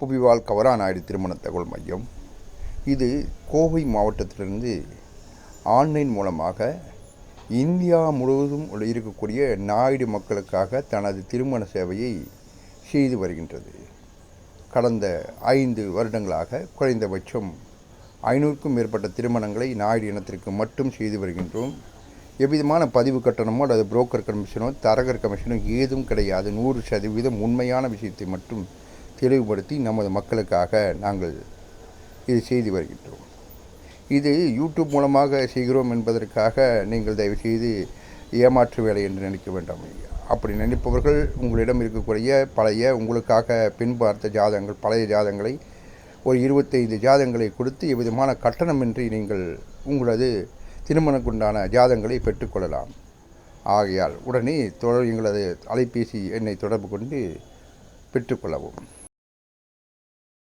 புவிவால் கவராநாயுடு திருமண தகவல் மையம். இது கோவை மாவட்டத்திலிருந்து ஆன்லைன் மூலமாக இந்தியா முழுவதும் உள்ள இருக்கக்கூடிய நாயுடு மக்களுக்காக தனது திருமண சேவையை செய்து வருகின்றது. கடந்த ஐந்து வருடங்களாக குறைந்தபட்சம் ஐநூறுக்கும் மேற்பட்ட திருமணங்களை நாயுடு இனத்திற்கு மட்டும் செய்து வருகின்றோம். எவ்விதமான பதிவு கட்டணமோ அல்லது புரோக்கர் கமிஷனோ தரகர் கமிஷனோ ஏதும் கிடையாது. நூறு சதவீதம் உண்மையான விஷயத்தை மட்டும் தெளிவுபடுத்தி நமது மக்களுக்காக நாங்கள் இது செய்து வருகின்றோம். இது யூடியூப் மூலமாக செய்கிறோம் என்பதற்காக நீங்கள் தயவுசெய்து ஏமாற்று வேலை என்று நினைக்க வேண்டாம் அப்படி நினைப்பவர்கள் உங்களிடம் இருக்கக்கூடிய பழைய உங்களுக்காக பின்பார்த்த ஜாதங்கள் ஜாதகங்கள் பழைய ஜாதகங்களை ஒரு இருபத்தைந்து ஜாதகங்களை கொடுத்து எவ்விதமான கட்டணமின்றி நீங்கள் உங்களது திருமணக்குண்டான ஜாதகங்களை பெற்றுக்கொள்ளலாம் ஆகையால் உடனே தொடர் எங்களது அலைபேசி எண்ணை தொடர்பு கொண்டு பெற்றுக்கொள்ளவும்